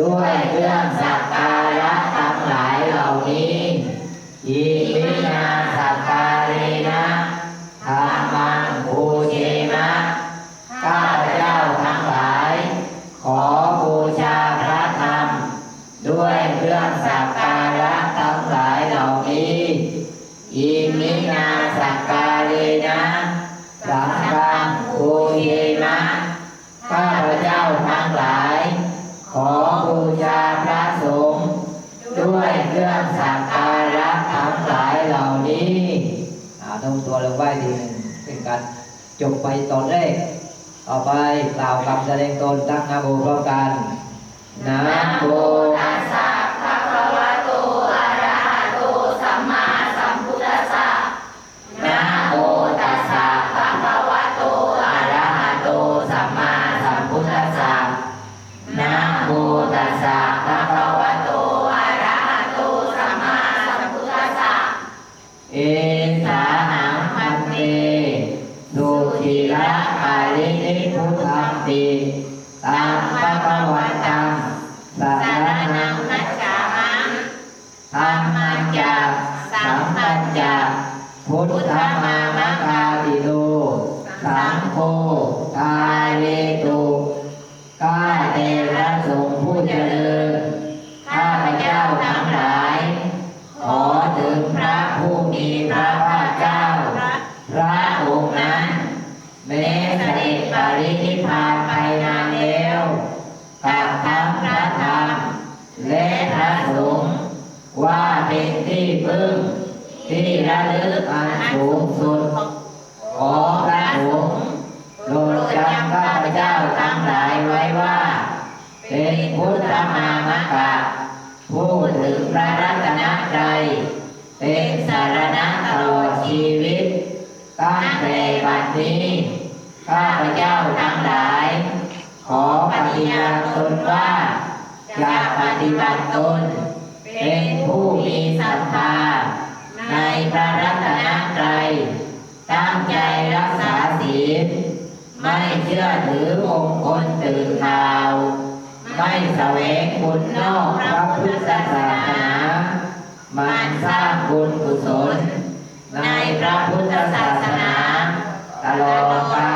ด้วยเครื่องสักการะทั้งหลายเหล่านี้อิมินาสักการีนะธรรมังภูเชมะข้าพเจ้าทั้งหลาย ขอบูชาพระธรรม ด้วยเครื่องสักการะทั้งหลายเหล่านี้อิมินาสักการีนะสังฆังภูเชมะข้าพเจ้าทั้งหลาย สักการะทั้งหลายเหล่านี้อ่าธงตัวลงไหว้ทีหนึ่งเป็นการจบไปตอนแรก ต่อไปกล่าวคำแสดงตนตั้งนาโมพร้อมกัน ตสุขีระกาลินิพุทธังติตังพระวันตังสาสารนังนัจจามังธรรมัญจาสัมปัญจาพุทธมามะกาติโลสังโฆกาเลตุกาเตระสงผู้เจริญข้าพเจ้าทั้งหลาย ขอถึงพระผู้มีพระภาคเจ้า พระองค์นั้น แม้เสด็จป รินิพพานไปนานแล้วกับทั้งพระธรรมและพระสงฆ์ว่าเป็นที่พึ่ง ที่ระลึกอันสูงสุด ขอพระสงฆ์โปรดจำข้าพเจ้าทั้งหลายไว้ว่า เป็นพุทธมามกะผู้ถึงพระรัตนตรัยเป็นสารณะตลอดชีวิตตั้งแต่บัดนี้ ข้าพเจ้าทั้งหลาย ขอปฏิญาณตนว่าจะปฏิบัติตน เป็นผู้มีศรัทธา ในพระรัตนตรัยตั้งใจรักษาศีล ไม่เชื่อถือมงคลตื่นข่าว ไม่แสวงบุญนอกพระพุทธศาสนามันสร้างบุญกุศล ในพระพุทธศาสนา ตลอดกาลนานเธอ